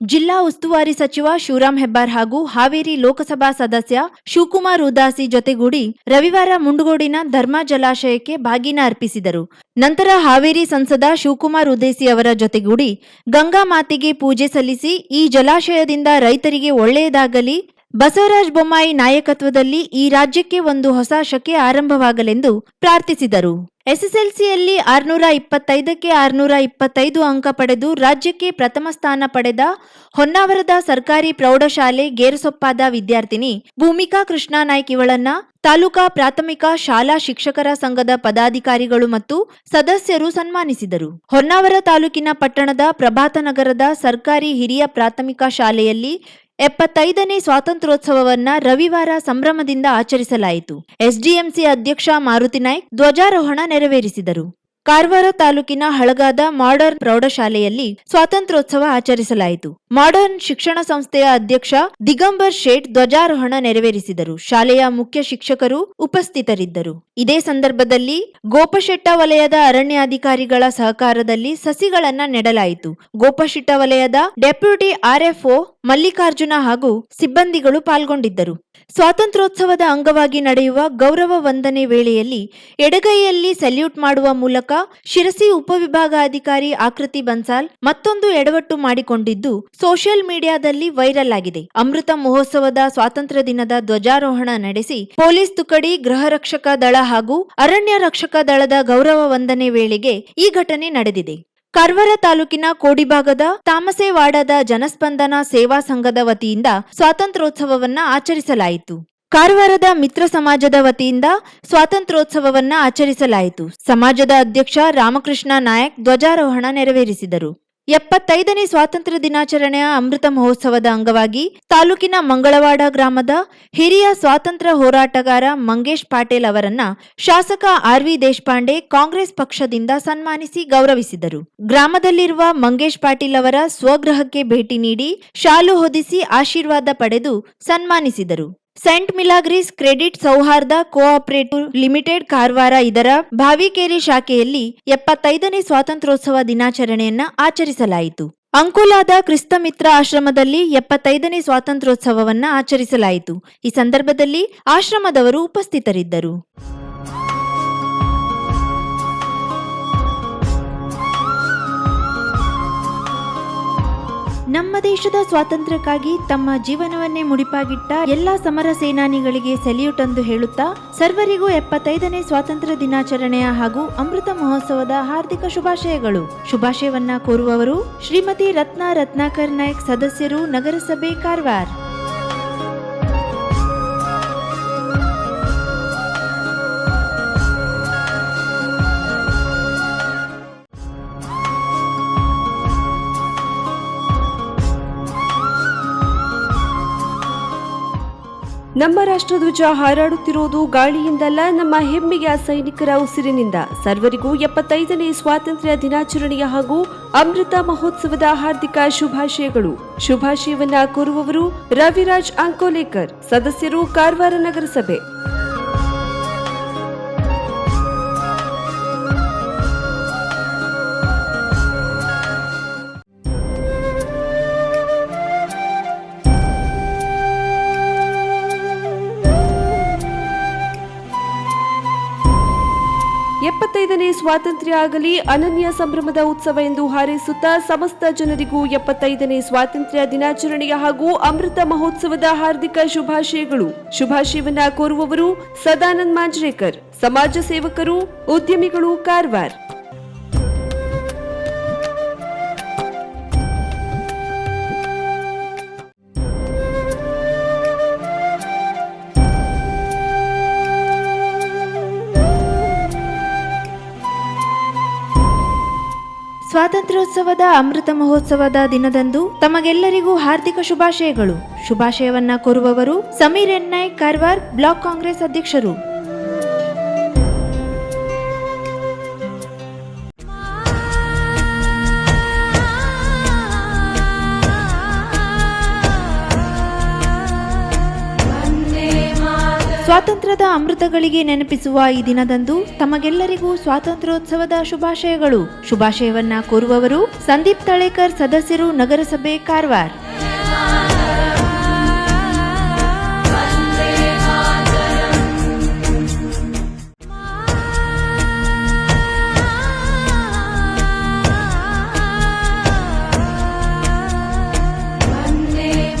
ಜಿಲ್ಲಾ ಉಸ್ತುವಾರಿ ಸಚಿವ ಶಿವರಾಮ್ ಹೆಬ್ಬಾರ್ ಹಾಗೂ ಹಾವೇರಿ ಲೋಕಸಭಾ ಸದಸ್ಯ ಶಿವಕುಮಾರ್ ಉದಾಸಿ ಜೊತೆಗೂಡಿ ರವಿವಾರ ಮುಂಡಗೋಡಿನ ಧರ್ಮ ಜಲಾಶಯಕ್ಕೆ ಬಾಗಿನ ಅರ್ಪಿಸಿದರು. ನಂತರ ಹಾವೇರಿ ಸಂಸದ ಶಿವಕುಮಾರ್ ಉದೇಸಿ ಅವರ ಜೊತೆಗೂಡಿ ಗಂಗಾ ಮಾತೆಗೆ ಪೂಜೆ ಸಲ್ಲಿಸಿ ಈ ಜಲಾಶಯದಿಂದ ರೈತರಿಗೆ ಒಳ್ಳೆಯದಾಗಲಿ ಬಸವರಾಜ ಬೊಮ್ಮಾಯಿ ನಾಯಕತ್ವದಲ್ಲಿ ಈ ರಾಜ್ಯಕ್ಕೆ ಒಂದು ಹೊಸ ಶಕೆ ಆರಂಭವಾಗಲೆಂದು ಪ್ರಾರ್ಥಿಸಿದರು. ಎಸ್ಎಸ್ಎಲ್ಸಿಯಲ್ಲಿ ಆರ್ನೂರ ಇಪ್ಪತ್ತೈದಕ್ಕೆ ಆರ್ನೂರ ಇಪ್ಪತ್ತೈದು ಅಂಕ ಪಡೆದು ರಾಜ್ಯಕ್ಕೆ ಪ್ರಥಮ ಸ್ಥಾನ ಪಡೆದ ಹೊನ್ನಾವರದ ಸರ್ಕಾರಿ ಪ್ರೌಢಶಾಲೆ ಗೇರುಸೊಪ್ಪಾದ ವಿದ್ಯಾರ್ಥಿನಿ ಭೂಮಿಕಾ ಕೃಷ್ಣಾನಾಯ್ಕ್ ಇವಳನ್ನ ತಾಲೂಕಾ ಪ್ರಾಥಮಿಕ ಶಾಲಾ ಶಿಕ್ಷಕರ ಸಂಘದ ಪದಾಧಿಕಾರಿಗಳು ಮತ್ತು ಸದಸ್ಯರು ಸನ್ಮಾನಿಸಿದರು. ಹೊನ್ನಾವರ ತಾಲೂಕಿನ ಪಟ್ಟಣದ ಪ್ರಭಾತ ನಗರದ ಸರ್ಕಾರಿ ಹಿರಿಯ ಪ್ರಾಥಮಿಕ ಶಾಲೆಯಲ್ಲಿ ಎಪ್ಪತ್ತೈದನೇ ಸ್ವಾತಂತ್ರ್ಯೋತ್ಸವವನ್ನ ರವಿವಾರ ಸಂಭ್ರಮದಿಂದ ಆಚರಿಸಲಾಯಿತು. ಎಸ್ಡಿಎಂಸಿ ಅಧ್ಯಕ್ಷ ಮಾರುತಿ ನಾಯ್ಕ್ ಧ್ವಜಾರೋಹಣ ನೆರವೇರಿಸಿದರು. ಕಾರವಾರ ತಾಲೂಕಿನ ಹಳಗಾದ ಮಾಡರ್ನ್ ಪ್ರೌಢಶಾಲೆಯಲ್ಲಿ ಸ್ವಾತಂತ್ರ್ಯೋತ್ಸವ ಆಚರಿಸಲಾಯಿತು. ಮಾಡರ್ನ್ ಶಿಕ್ಷಣ ಸಂಸ್ಥೆಯ ಅಧ್ಯಕ್ಷ ದಿಗಂಬರ್ ಶೇಟ್ ಧ್ವಜಾರೋಹಣ ನೆರವೇರಿಸಿದರು. ಶಾಲೆಯ ಮುಖ್ಯ ಶಿಕ್ಷಕರು ಉಪಸ್ಥಿತರಿದ್ದರು. ಇದೇ ಸಂದರ್ಭದಲ್ಲಿ ಗೋಪಶೆಟ್ಟ ವಲಯದ ಅರಣ್ಯಾಧಿಕಾರಿಗಳ ಸಹಕಾರದಲ್ಲಿ ಸಸಿಗಳನ್ನ ನೆಡಲಾಯಿತು. ಗೋಪಶೆಟ್ಟ ವಲಯದ ಡೆಪ್ಯೂಟಿ ಆರ್ಎಫ್ಒ ಮಲ್ಲಿಕಾರ್ಜುನ ಹಾಗೂ ಸಿಬ್ಬಂದಿಗಳು ಪಾಲ್ಗೊಂಡಿದ್ದರು. ಸ್ವಾತಂತ್ರ್ಯೋತ್ಸವದ ಅಂಗವಾಗಿ ನಡೆಯುವ ಗೌರವ ವಂದನೆ ವೇಳೆಯಲ್ಲಿ ಎಡಗೈಯಲ್ಲಿ ಸಲ್ಯೂಟ್ ಮಾಡುವ ಮೂಲಕ ಶಿರಸಿ ಉಪವಿಭಾಗಾಧಿಕಾರಿ ಆಕೃತಿ ಬನ್ಸಾಲ್ ಮತ್ತೊಂದು ಎಡವಟ್ಟು ಮಾಡಿಕೊಂಡಿದ್ದು ಸೋಷಿಯಲ್ ಮೀಡಿಯಾದಲ್ಲಿ ವೈರಲ್ ಆಗಿದೆ. ಅಮೃತ ಮಹೋತ್ಸವದ ಸ್ವಾತಂತ್ರ್ಯ ದಿನದ ಧ್ವಜಾರೋಹಣ ನಡೆಸಿ ಪೊಲೀಸ್ ತುಕಡಿ, ಗೃಹ ರಕ್ಷಕ ದಳ ಹಾಗೂ ಅರಣ್ಯ ರಕ್ಷಕ ದಳದ ಗೌರವ ವಂದನೆ ವೇಳೆಗೆ ಈ ಘಟನೆ ನಡೆದಿದೆ. ಕಾರವಾರ ತಾಲೂಕಿನ ಕೋಡಿಭಾಗದ ತಾಮಸೇವಾಡದ ಜನಸ್ಪಂದನ ಸೇವಾ ಸಂಘದ ವತಿಯಿಂದ ಸ್ವಾತಂತ್ರ್ಯೋತ್ಸವವನ್ನ ಆಚರಿಸಲಾಯಿತು. ಕಾರವಾರದ ಮಿತ್ರ ಸಮಾಜದ ವತಿಯಿಂದ ಸ್ವಾತಂತ್ರ್ಯೋತ್ಸವವನ್ನ ಆಚರಿಸಲಾಯಿತು. ಸಮಾಜದ ಅಧ್ಯಕ್ಷ ರಾಮಕೃಷ್ಣ ನಾಯಕ್ ಧ್ವಜಾರೋಹಣ ನೆರವೇರಿಸಿದರು. ಎಪ್ಪತ್ತೈದನೇ ಸ್ವಾತಂತ್ರ್ಯ ದಿನಾಚರಣೆಯ ಅಮೃತ ಮಹೋತ್ಸವದ ಅಂಗವಾಗಿ ತಾಲೂಕಿನ ಮಂಗಳವಾಡ ಗ್ರಾಮದ ಹಿರಿಯ ಸ್ವಾತಂತ್ರ್ಯ ಹೋರಾಟಗಾರ ಮಂಗೇಶ್ ಪಾಟೇಲ್ ಅವರನ್ನ ಶಾಸಕ ಆರ್ ವಿ ದೇಶಪಾಂಡೆ ಕಾಂಗ್ರೆಸ್ ಪಕ್ಷದಿಂದ ಸನ್ಮಾನಿಸಿ ಗೌರವಿಸಿದರು. ಗ್ರಾಮದಲ್ಲಿರುವ ಮಂಗೇಶ್ ಪಾಟೀಲ್ ಅವರ ಸ್ವಗೃಹಕ್ಕೆ ಭೇಟಿ ನೀಡಿ ಶಾಲು ಹೊದಿಸಿ ಆಶೀರ್ವಾದ ಪಡೆದು ಸನ್ಮಾನಿಸಿದರು. Saint Milagres credit Souharda cooperative limited Karwar ಇದರ ಭಾವಿಕೇರಿ ಶಾಖೆಯಲ್ಲಿ ಎಪ್ಪತ್ತೈದನೇ ಸ್ವಾತಂತ್ರ್ಯೋತ್ಸವ ದಿನಾಚರಣೆಯನ್ನ ಆಚರಿಸಲಾಯಿತು. ಅಂಕೋಲಾದ ಕ್ರಿಸ್ತಮಿತ್ರ ಆಶ್ರಮದಲ್ಲಿ ಎಪ್ಪತ್ತೈದನೇ ಸ್ವಾತಂತ್ರ್ಯೋತ್ಸವವನ್ನು ಆಚರಿಸಲಾಯಿತು. ಈ ಸಂದರ್ಭದಲ್ಲಿ ಆಶ್ರಮದವರು ಉಪಸ್ಥಿತರಿದ್ದರು. ದೇಶದ ಸ್ವಾತಂತ್ರ್ಯಕ್ಕಾಗಿ ತಮ್ಮ ಜೀವನವನ್ನೇ ಮುಡಿಪಾಗಿಟ್ಟ ಎಲ್ಲಾ ಸಮರ ಸೇನಾನಿಗಳಿಗೆ ಸೆಲ್ಯೂಟ್ ಎಂದು ಹೇಳುತ್ತಾ, ಸರ್ವರಿಗೂ ಎಪ್ಪತ್ತೈದನೇ ಸ್ವಾತಂತ್ರ್ಯ ದಿನಾಚರಣೆಯ ಹಾಗೂ ಅಮೃತ ಮಹೋತ್ಸವದ ಹಾರ್ದಿಕ ಶುಭಾಶಯಗಳು. ಶುಭಾಶಯವನ್ನ ಕೋರುವವರು ಶ್ರೀಮತಿ ರತ್ನ ರತ್ನಾಕರ್ ನಾಯಕ್ ಸದಸ್ಯರು ನಗರಸಭೆ ಕಾರವಾರ. ನಮ್ಮ ರಾಷ್ಟ್ರಧ್ವಜ ಹಾರಾಡುತ್ತಿರುವುದು ಗಾಳಿಯಿಂದಲ್ಲ, ನಮ್ಮ ಹೆಮ್ಮೆಯ ಸೈನಿಕರ ಉಸಿರಿನಿಂದ. ಸರ್ವರಿಗೂ ಎಪ್ಪತ್ತೈದನೇ ಸ್ವಾತಂತ್ರ್ಯ ದಿನಾಚರಣೆಯ ಹಾಗೂ ಅಮೃತ ಮಹೋತ್ಸವದ ಹಾರ್ದಿಕ ಶುಭಾಶಯಗಳು. ಶುಭಾಶಯವನ್ನ ಕೋರುವವರು ರವಿರಾಜ್ ಅಂಕೋಲೇಕರ್, ಸದಸ್ಯರು ಕಾರವಾರ ನಗರಸಭೆ. ಸ್ವಾತಂತ್ರ್ಯ ಆಗಲಿ, ಅನನ್ಯ ಸಂಭ್ರಮದ ಉತ್ಸವ ಎಂದು ಹಾರೈಸುತ್ತಾ ಸಮಸ್ತ ಜನರಿಗೂ ಎಪ್ಪತ್ತೈದನೇ ಸ್ವಾತಂತ್ರ್ಯ ದಿನಾಚರಣೆಯ ಹಾಗೂ ಅಮೃತ ಮಹೋತ್ಸವದ ಹಾರ್ದಿಕ ಶುಭಾಶಯಗಳು. ಶುಭಾಶಯವನ್ನ ಕೋರುವವರು ಸದಾನಂದ್ ಮಾಂಜ್ರೇಕರ್. ಸಮಾಜ ಸೇವಕರು, ಉದ್ಯಮಿಗಳು, ಕಾರವಾರ್. ಸ್ವಾತಂತ್ರ್ಯೋತ್ಸವದ ಅಮೃತ ಮಹೋತ್ಸವದ ದಿನದಂದು ತಮಗೆಲ್ಲರಿಗೂ ಹಾರ್ದಿಕ ಶುಭಾಶಯಗಳು. ಶುಭಾಶಯವನ್ನ ಕೋರುವವರು ಸಮೀರ್ ಎನ್ ನಾಯ್ಕ್ ಕಾರವಾರ್ ಬ್ಲಾಕ್ ಕಾಂಗ್ರೆಸ್ ಅಧ್ಯಕ್ಷರು. ಸ್ವಾತಂತ್ರ್ಯದ ಅಮೃತಗಳಿಗೆ ನೆನಪಿಸುವ ಈ ದಿನದಂದು ತಮಗೆಲ್ಲರಿಗೂ ಸ್ವಾತಂತ್ರ್ಯೋತ್ಸವದ ಶುಭಾಶಯಗಳು. ಶುಭಾಶಯವನ್ನ ಕೋರುವವರು ಸಂದೀಪ್ ತಳೇಕರ್, ಸದಸ್ಯರು ನಗರಸಭೆ ಕಾರವಾರ.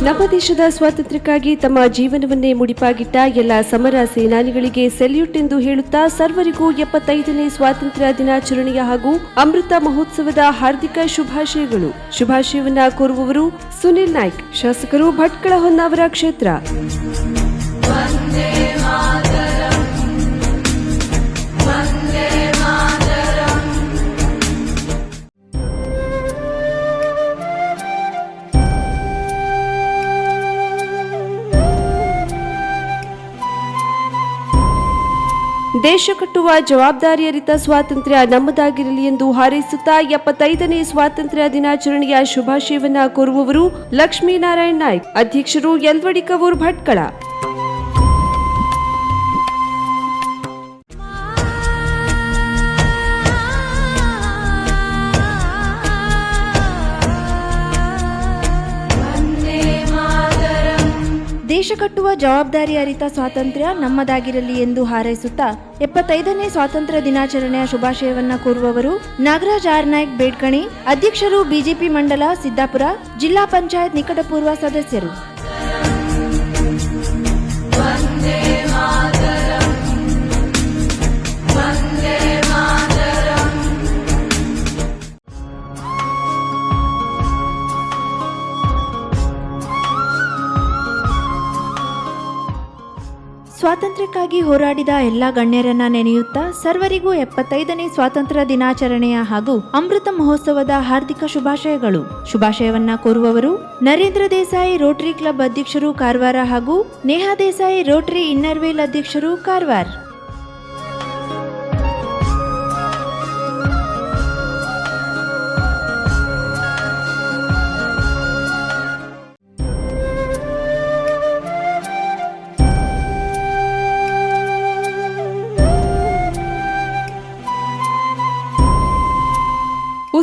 ನಮ್ಮ ದೇಶದ ಸ್ವಾತಂತ್ರ್ಯಕ್ಕಾಗಿ ತಮ್ಮ ಜೀವನವನ್ನೇ ಮುಡಿಪಾಗಿಟ್ಟ ಎಲ್ಲ ಸಮರ ಸೇನಾನಿಗಳಿಗೆ ಸೆಲ್ಯೂಟ್ ಎಂದು ಹೇಳುತ್ತಾ ಸರ್ವರಿಗೂ ಎಪ್ಪತ್ತೈದನೇ ಸ್ವಾತಂತ್ರ್ಯ ದಿನಾಚರಣೆಯ ಹಾಗೂ ಅಮೃತ ಮಹೋತ್ಸವದ ಹಾರ್ದಿಕ ಶುಭಾಶಯಗಳು. ಶುಭಾಶಯವನ್ನ ಕೋರುವವರು ಸುನಿಲ್ ನಾಯ್ಕ್, ಶಾಸಕರು ಭಟ್ಕಳ ಹೊನ್ನಾವರ ಕ್ಷೇತ್ರ. ದೇಶ ಕಟ್ಟುವ ಜವಾಬ್ದಾರಿಯರಿತ ಸ್ವಾತಂತ್ರ್ಯ ನಮ್ಮದಾಗಿರಲಿ ಎಂದು ಹಾರೈಸುತ್ತಾ ಎಪ್ಪತ್ತೈದನೇ ಸ್ವಾತಂತ್ರ್ಯ ದಿನಾಚರಣೆಯ ಶುಭಾಶಯವನ್ನ ಕೋರುವವರು ಲಕ್ಷ್ಮೀನಾರಾಯಣ್ ನಾಯ್ಕ್, ಅಧ್ಯಕ್ಷರು ಯಲ್ವಡಿ ಕವೂರ್ ಭಟ್ಕಳ. ದೇಶ ಕಟ್ಟುವ ಜವಾಬ್ದಾರಿ ಅರಿತ ಸ್ವಾತಂತ್ರ್ಯ ನಮ್ಮದಾಗಿರಲಿ ಎಂದು ಹಾರೈಸುತ್ತಾ ಎಪ್ಪತ್ತೈದನೇ ಸ್ವಾತಂತ್ರ್ಯ ದಿನಾಚರಣೆಯ ಶುಭಾಶಯವನ್ನ ಕೋರುವವರು ನಾಗರಾಜ್ ಆರ್ ನಾಯ್ಕ್ ಬೇಡ್ಕಣಿ, ಅಧ್ಯಕ್ಷರು ಬಿಜೆಪಿ ಮಂಡಲ ಸಿದ್ದಾಪುರ, ಜಿಲ್ಲಾ ಪಂಚಾಯತ್ ನಿಕಟಪೂರ್ವ ಸದಸ್ಯರು. ಸ್ವಾತಂತ್ರ್ಯಕ್ಕಾಗಿ ಹೋರಾಡಿದ ಎಲ್ಲ ಗಣ್ಯರನ್ನ ನೆನೆಯುತ್ತಾ ಸರ್ವರಿಗೂ ಎಪ್ಪತ್ತೈದನೇ ಸ್ವಾತಂತ್ರ್ಯ ದಿನಾಚರಣೆಯ ಹಾಗೂ ಅಮೃತ ಮಹೋತ್ಸವದ ಹಾರ್ದಿಕ ಶುಭಾಶಯಗಳು. ಶುಭಾಶಯವನ್ನ ಕೋರುವವರು ನರೇಂದ್ರ ದೇಸಾಯಿ ರೋಟರಿ ಕ್ಲಬ್ ಅಧ್ಯಕ್ಷರು ಕಾರವಾರ ಹಾಗೂ ನೇಹಾ ದೇಸಾಯಿ ರೋಟರಿ ಇನ್ನರ್ವೇಲ್ ಅಧ್ಯಕ್ಷರು ಕಾರವಾರ.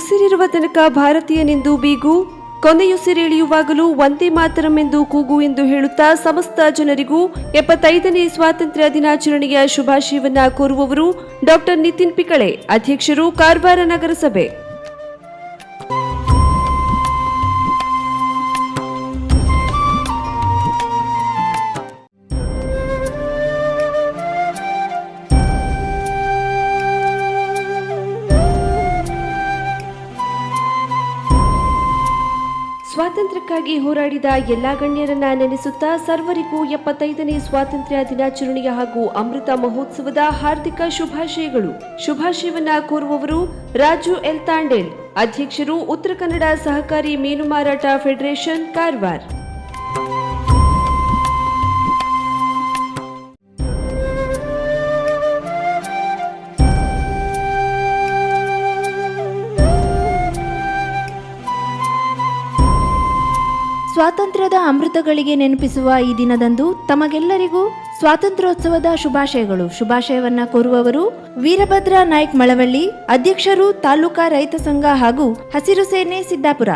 ಉಸಿರಿರುವ ತನಕ ಭಾರತೀಯನೆಂದು ಬೀಗು ಕೊನೆಯುಸಿರೆಳೆಯುವಾಗಲೂ ಒಂದೇ ಮಾತರಂ ಎಂದು ಕೂಗು ಎಂದು ಹೇಳುತ್ತಾ ಸಮಸ್ತ ಜನರಿಗೂ ಎಪ್ಪತ್ತೈದನೇ ಸ್ವಾತಂತ್ರ್ಯ ದಿನಾಚರಣೆಯ ಶುಭಾಶಯವನ್ನ ಕೋರುವವರು ಡಾಕ್ಟರ್ ನಿತಿನ್ ಪಿಕಳೆ, ಅಧ್ಯಕ್ಷರು ಕಾರವಾರ ನಗರಸಭೆ. ಸ್ವಾತಂತ್ರ್ಯಕ್ಕಾಗಿ ಹೋರಾಡಿದ ಎಲ್ಲಾ ಗಣ್ಯರನ್ನ ನೆನೆಸುತ್ತಾ ಸರ್ವರಿಗೂ ಎಪ್ಪತ್ತೈದನೇ ಸ್ವಾತಂತ್ರ್ಯ ದಿನಾಚರಣೆಯ ಹಾಗೂ ಅಮೃತ ಮಹೋತ್ಸವದ ಹಾರ್ದಿಕ ಶುಭಾಶಯಗಳು. ಶುಭಾಶಯವನ್ನ ಕೋರುವವರು ರಾಜು ಎಲ್ ತಾಂಡೇಲ್, ಅಧ್ಯಕ್ಷರು ಉತ್ತರ ಕನ್ನಡ ಸಹಕಾರಿ ಮೀನು ಮಾರಾಟ ಫೆಡರೇಷನ್ ಕಾರವಾರ. ಸ್ವಾತಂತ್ರ್ಯದ ಅಮೃತಗಳಿಗೆ ನೆನಪಿಸುವ ಈ ದಿನದಂದು ತಮಗೆಲ್ಲರಿಗೂ ಸ್ವಾತಂತ್ರ್ಯೋತ್ಸವದ ಶುಭಾಶಯಗಳು. ಶುಭಾಶಯವನ್ನ ಕೋರುವವರು ವೀರಭದ್ರ ನಾಯ್ಕ್ ಮಳವಳ್ಳಿ, ಅಧ್ಯಕ್ಷರು ತಾಲೂಕಾ ರೈತ ಸಂಘ ಹಾಗೂ ಹಸಿರು ಸೇನೆ ಸಿದ್ದಾಪುರ.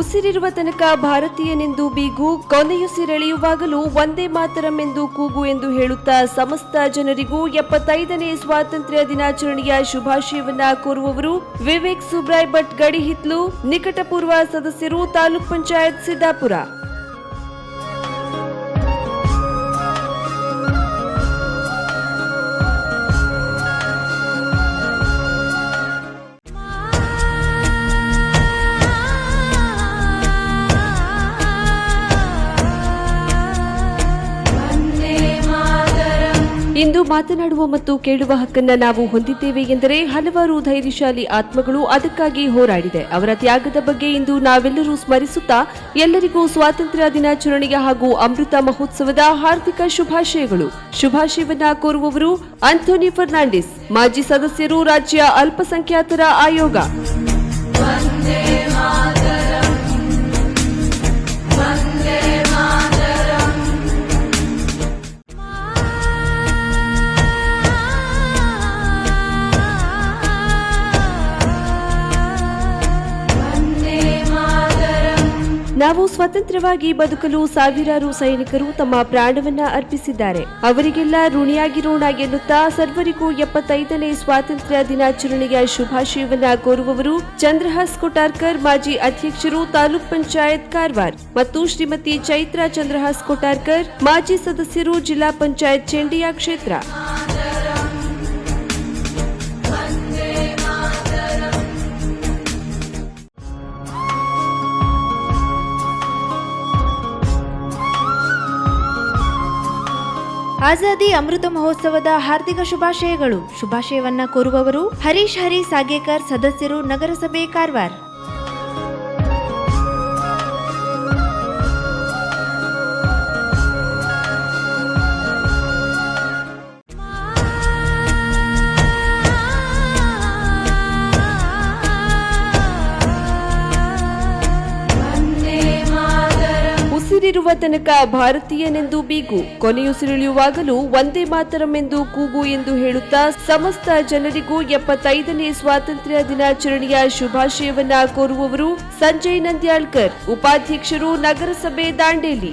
ಉಸಿರಿರುವ ತನಕ ಭಾರತೀಯನೆಂದು ಬೀಗು ಕೊನೆಯುಸಿರೆಳೆಯುವಾಗಲೂ ಒಂದೇ ಮಾತರಂ ಎಂದು ಕೂಗು ಎಂದು ಹೇಳುತ್ತಾ ಸಮಸ್ತ ಜನರಿಗೂ ಎಪ್ಪತ್ತೈದನೇ ಸ್ವಾತಂತ್ರ್ಯ ದಿನಾಚರಣೆಯ ಶುಭಾಶಯವನ್ನ ಕೋರುವವರು ವಿವೇಕ್ ಸುಬ್ರಾಯ್ ಭಟ್ ಗಡಿಹಿತ್ಲು ನಿಕಟಪೂರ್ವ ಸದಸ್ಯರು ತಾಲೂಕ್ ಪಂಚಾಯತ್ ಸಿದ್ದಾಪುರ. ಇಂದು ಮಾತನಾಡುವ ಮತ್ತು ಕೇಳುವ ಹಕ್ಕನ್ನ ನಾವು ಹೊಂದಿದ್ದೇವೆ ಎಂದರೆ ಹಲವಾರು ಧೈರ್ಯಶಾಲಿ ಆತ್ಮಗಳು ಅದಕ್ಕಾಗಿ ಹೋರಾಡಿದೆ. ಅವರ ತ್ಯಾಗದ ಬಗ್ಗೆ ಇಂದು ನಾವೆಲ್ಲರೂ ಸ್ಮರಿಸುತ್ತಾ ಎಲ್ಲರಿಗೂ ಸ್ವಾತಂತ್ರ್ಯ ದಿನಾಚರಣೆಯ ಹಾಗೂ ಅಮೃತ ಮಹೋತ್ಸವದ ಹಾರ್ದಿಕ ಶುಭಾಶಯಗಳು. ಶುಭಾಶಯವನ್ನ ಕೋರುವವರು ಆಂಥೋನಿ ಫರ್ನಾಂಡಿಸ್, ಮಾಜಿ ಸದಸ್ಯರು ರಾಜ್ಯ ಅಲ್ಪಸಂಖ್ಯಾತರ ಆಯೋಗ. ನಾವು ಸ್ವತಂತ್ರವಾಗಿ ಬದುಕಲು ಸಾವಿರಾರು ಸೈನಿಕರು ತಮ್ಮ ಪ್ರಾಣವನ್ನ ಅರ್ಪಿಸಿದ್ದಾರೆ. ಅವರಿಗೆಲ್ಲ ಋಣಿಯಾಗಿರೋಣ ಎನ್ನುತ್ತಾ ಸರ್ವರಿಗೂ ಎಪ್ಪತ್ತೈದನೇ ಸ್ವಾತಂತ್ರ್ಯ ದಿನಾಚರಣೆಯ ಶುಭಾಶಯವನ್ನ ಕೋರುವವರು ಚಂದ್ರಹಾಸ್ ಕೊಟಾರ್ಕರ್ ಮಾಜಿ ಅಧ್ಯಕ್ಷರು ತಾಲೂಕ್ ಪಂಚಾಯತ್ ಕಾರವಾರ್ ಮತ್ತು ಶ್ರೀಮತಿ ಚೈತ್ರಾ ಚಂದ್ರಹಾಸ್ ಕೊಟಾರ್ಕರ್ ಮಾಜಿ ಸದಸ್ಯರು ಜಿಲ್ಲಾ ಪಂಚಾಯತ್ ಚೆಂಡಿಯಾ ಕ್ಷೇತ್ರ. ಆಜಾದಿ ಅಮೃತ ಮಹೋತ್ಸವದ ಹಾರ್ದಿಕ ಶುಭಾಶಯಗಳು. ಶುಭಾಶಯವನ್ನ ಕೋರುವವರು ಹರೀಶ್ ಹರಿ ಸಾಗೇಕರ್ ಸದಸ್ಯರು ನಗರಸಭೆ ಕಾರವಾರ್. ತನಕ ಭಾರತೀಯನೆಂದು ಬೀಗು ಕೊನೆಯುಸಿರಿಳಿಯುವಾಗಲೂ ಒಂದೇ ಎಂದು ಕೂಗು ಎಂದು ಹೇಳುತ್ತಾ ಸಮಸ್ತ ಜನರಿಗೂ ಎಪ್ಪತ್ತೈದನೇ ಸ್ವಾತಂತ್ರ್ಯ ದಿನಾಚರಣೆಯ ಶುಭಾಶಯವನ್ನ ಕೋರುವವರು ಸಂಜಯ್ ನಂದ್ಯಾಳ್ಕರ್, ಉಪಾಧ್ಯಕ್ಷರು ನಗರಸಭೆ ದಾಂಡೇಲಿ.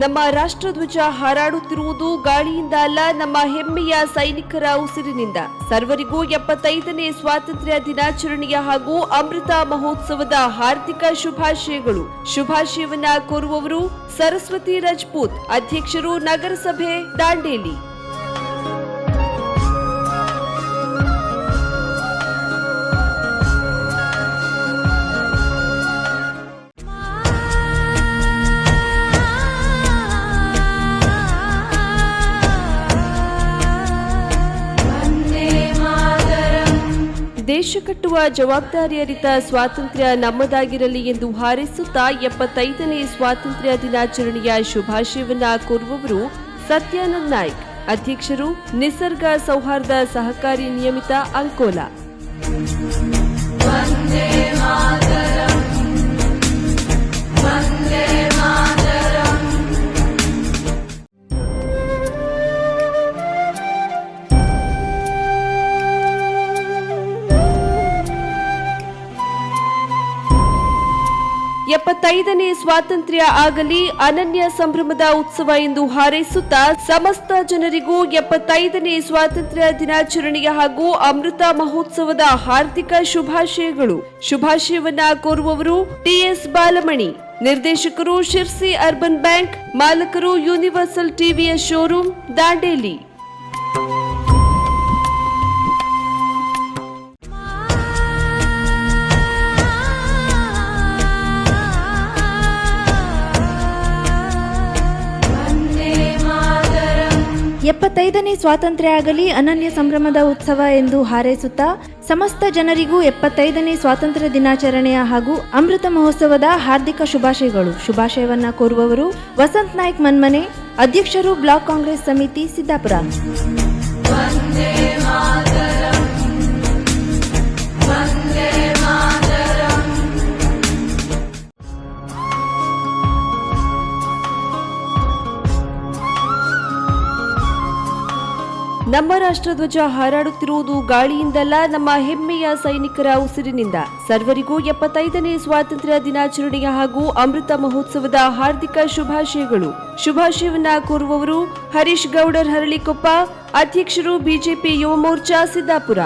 ನಮ್ಮ ರಾಷ್ಟ್ರಧ್ವಜ ಹಾರಾಡುತ್ತಿರುವುದು ಗಾಳಿಯಿಂದ ಅಲ್ಲ, ನಮ್ಮ ಹೆಮ್ಮೆಯ ಸೈನಿಕರ ಉಸಿರಿನಿಂದ. ಸರ್ವರಿಗೂ ಎಪ್ಪತ್ತೈದನೇ ಸ್ವಾತಂತ್ರ್ಯ ದಿನಾಚರಣೆಯ ಹಾಗೂ ಅಮೃತ ಮಹೋತ್ಸವದ ಹಾರ್ದಿಕ ಶುಭಾಶಯಗಳು. ಶುಭಾಶಯವನ್ನ ಕೋರುವವರು ಸರಸ್ವತಿ ರಜಪೂತ್, ಅಧ್ಯಕ್ಷರು ನಗರಸಭೆ ದಾಂಡೇಲಿ. ಕಟ್ಟುವ ಜವಾಬ್ದಾರಿಯರಿತ ಸ್ವಾತಂತ್ರ್ಯ ನಮ್ಮದಾಗಿರಲಿ ಎಂದು ಹಾರೈಸುತ್ತಾ ಎಪ್ಪತ್ತೈದನೇ ಸ್ವಾತಂತ್ರ್ಯ ದಿನಾಚರಣೆಯ ಶುಭಾಶಯವನ್ನ ಕೋರುವವರು ಸತ್ಯಾನಂದ್ ನಾಯ್ಕ್, ಅಧ್ಯಕ್ಷರು ನಿಸರ್ಗ ಸೌಹಾರ್ದ ಸಹಕಾರಿ ನಿಯಮಿತ ಅಂಕೋಲಾ. ಎಪ್ಪತ್ತೈದನೇ ಸ್ವಾತಂತ್ರ್ಯ ಆಗಲಿ, ಅನನ್ಯ ಸಂಭ್ರಮದ ಉತ್ಸವ ಎಂದು ಹಾರೈಸುತ್ತಾ ಸಮಸ್ತ ಜನರಿಗೂ ಎಪ್ಪತ್ತೈದನೇ ಸ್ವಾತಂತ್ರ್ಯ ದಿನಾಚರಣೆಯ ಹಾಗೂ ಅಮೃತ ಮಹೋತ್ಸವದ ಹಾರ್ದಿಕ ಶುಭಾಶಯಗಳು. ಶುಭಾಶಯವನ್ನ ಕೋರುವವರು ಟಿಎಸ್ ಬಾಲಮಣಿ. ನಿರ್ದೇಶಕರು ಶಿರ್ಸಿ ಅರ್ಬನ್ ಬ್ಯಾಂಕ್, ಮಾಲಕರು ಯೂನಿವರ್ಸಲ್ ಟಿವಿಯ ಶೋರೂಮ್, ದಾಂಡೇಲಿ. ಎಪ್ಪತ್ತೈದನೇ ಸ್ವಾತಂತ್ರ್ಯ ಆಗಲಿ ಅನನ್ಯ ಸಂಭ್ರಮದ ಉತ್ಸವ ಎಂದು ಹಾರೈಸುತ್ತಾ ಸಮಸ್ತ ಜನರಿಗೂ ಎಪ್ಪತ್ತೈದನೇ ಸ್ವಾತಂತ್ರ್ಯ ದಿನಾಚರಣೆಯ ಹಾಗೂ ಅಮೃತ ಮಹೋತ್ಸವದ ಹಾರ್ದಿಕ ಶುಭಾಶಯಗಳು. ಶುಭಾಶಯವನ್ನ ಕೋರುವವರು ವಸಂತ್ ನಾಯ್ಕ್ ಮನ್ಮನೆ, ಅಧ್ಯಕ್ಷರು ಬ್ಲಾಕ್ ಕಾಂಗ್ರೆಸ್ ಸಮಿತಿ ಸಿದ್ದಾಪುರ. ನಮ್ಮ ರಾಷ್ಟ್ರಧ್ವಜ ಹಾರಾಡುತ್ತಿರುವುದು ಗಾಳಿಯಿಂದಲ್ಲ, ನಮ್ಮ ಹೆಮ್ಮೆಯ ಸೈನಿಕರ ಉಸಿರಿನಿಂದ. ಸರ್ವರಿಗೂ ಎಪ್ಪತ್ತೈದನೇ ಸ್ವಾತಂತ್ರ್ಯ ದಿನಾಚರಣೆಯ ಹಾಗೂ ಅಮೃತ ಮಹೋತ್ಸವದ ಹಾರ್ದಿಕ ಶುಭಾಶಯಗಳು. ಶುಭಾಶಯವನ್ನ ಕೋರುವವರು ಹರೀಶ್ ಗೌಡರ್, ಹರಳಿಕೊಪ್ಪ, ಅಧ್ಯಕ್ಷರು ಬಿಜೆಪಿ ಯುವ ಮೋರ್ಚಾ, ಸಿದ್ದಾಪುರ.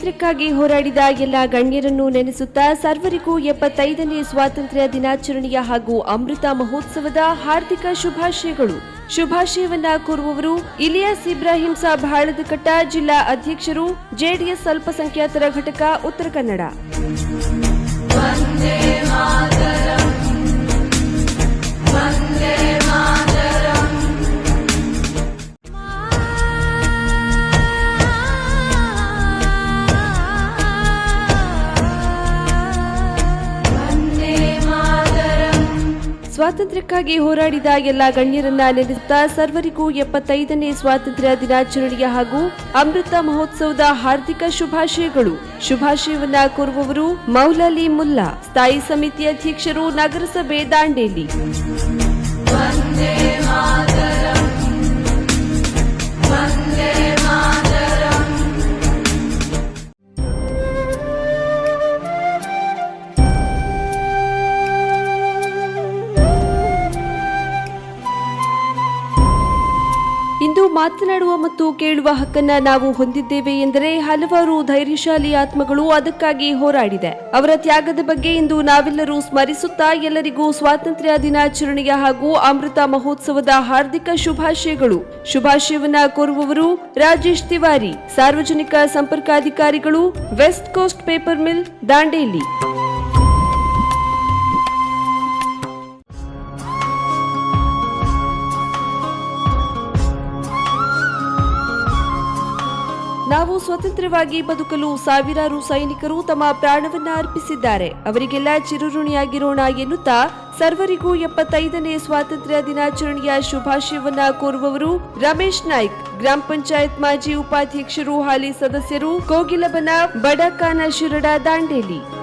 ಸ್ವಾತಂತ್ರ್ಯಕ್ಕಾಗಿ ಹೋರಾಡಿದ ಎಲ್ಲ ಗಣ್ಯರನ್ನು ನೆನೆಸುತ್ತಾ ಸರ್ವರಿಗೂ ಎಪ್ಪತ್ತೈದನೇ ಸ್ವಾತಂತ್ರ್ಯ ದಿನಾಚರಣೆಯ ಹಾಗೂ ಅಮೃತ ಮಹೋತ್ಸವದ ಹಾರ್ದಿಕ ಶುಭಾಶಯಗಳು. ಶುಭಾಶಯವನ್ನ ಕೋರುವವರು ಇಲಿಯಾಸ್ ಇಬ್ರಾಹಿಂ ಸಾಬ್ ಹಾಳದಕಟ್ಟ ಜಿಲ್ಲಾ ಅಧ್ಯಕ್ಷರು ಜೆಡಿಎಸ್ ಅಲ್ಪಸಂಖ್ಯಾತರ ಘಟಕ ಉತ್ತರ ಕನ್ನಡ. ಸ್ವಾತಂತ್ರ್ಯಕ್ಕಾಗಿ ಹೋರಾಡಿದ ಎಲ್ಲ ಗಣ್ಯರನ್ನ ನೆನೆಸುತ್ತಾ ಸರ್ವರಿಗೂ ಎಪ್ಪತ್ತೈದನೇ ಸ್ವಾತಂತ್ರ್ಯ ದಿನಾಚರಣೆಯ ಹಾಗೂ ಅಮೃತ ಮಹೋತ್ಸವದ ಹಾರ್ದಿಕ ಶುಭಾಶಯಗಳು. ಶುಭಾಶಯವನ್ನ ಕೋರುವವರು ಮೌಲಾಲಿ ಮುಲ್ಲಾ, ಸ್ಥಾಯಿ ಸಮಿತಿ ಅಧ್ಯಕ್ಷರು ನಗರಸಭೆ ದಾಂಡೇಲಿ. ಇಂದು ಮಾತನಾಡುವ ಮತ್ತು ಕೇಳುವ ಹಕ್ಕನ್ನ ನಾವು ಹೊಂದಿದ್ದೇವೆ ಎಂದರೆ ಹಲವಾರು ಧೈರ್ಯಶಾಲಿ ಆತ್ಮಗಳು ಅದಕ್ಕಾಗಿ ಹೋರಾಡಿದೆ. ಅವರ ತ್ಯಾಗದ ಬಗ್ಗೆ ಇಂದು ನಾವೆಲ್ಲರೂ ಸ್ಮರಿಸುತ್ತಾ ಎಲ್ಲರಿಗೂ ಸ್ವಾತಂತ್ರ್ಯ ದಿನಾಚರಣೆಯ ಹಾಗೂ ಅಮೃತ ಮಹೋತ್ಸವದ ಹಾರ್ದಿಕ ಶುಭಾಶಯಗಳು. ಶುಭಾಶಯವನ್ನ ಕೋರುವವರು ರಾಜೇಶ್ ತಿವಾರಿ, ಸಾರ್ವಜನಿಕ ಸಂಪರ್ಕಾಧಿಕಾರಿಗಳು, west coast paper mill, Dandeli. ಸ್ವತಂತ್ರವಾಗಿ ಬದುಕಲು ಸಾವಿರಾರು ಸೈನಿಕರು ತಮ್ಮ ಪ್ರಾಣವನ್ನ ಅರ್ಪಿಸಿದ್ದಾರೆ. ಅವರಿಗೆಲ್ಲ ಚಿರಋಣಿಯಾಗಿರೋಣ ಎನ್ನುತ್ತಾ ಸರ್ವರಿಗೂ ಎಪ್ಪತ್ತೈದನೇ ಸ್ವಾತಂತ್ರ್ಯ ದಿನಾಚರಣೆಯ ಶುಭಾಶಯವನ್ನ ಕೋರುವವರು ರಮೇಶ್ ನಾಯ್ಕ್. ಗ್ರಾಮ ಪಂಚಾಯತ್ ಮಾಜಿ ಉಪಾಧ್ಯಕ್ಷರು ಹಾಲಿ ಸದಸ್ಯರು ಕೋಗಿಲಬನ ಬಡಕಾನ ಶಿರಡ ದಾಂಡೇಲಿ.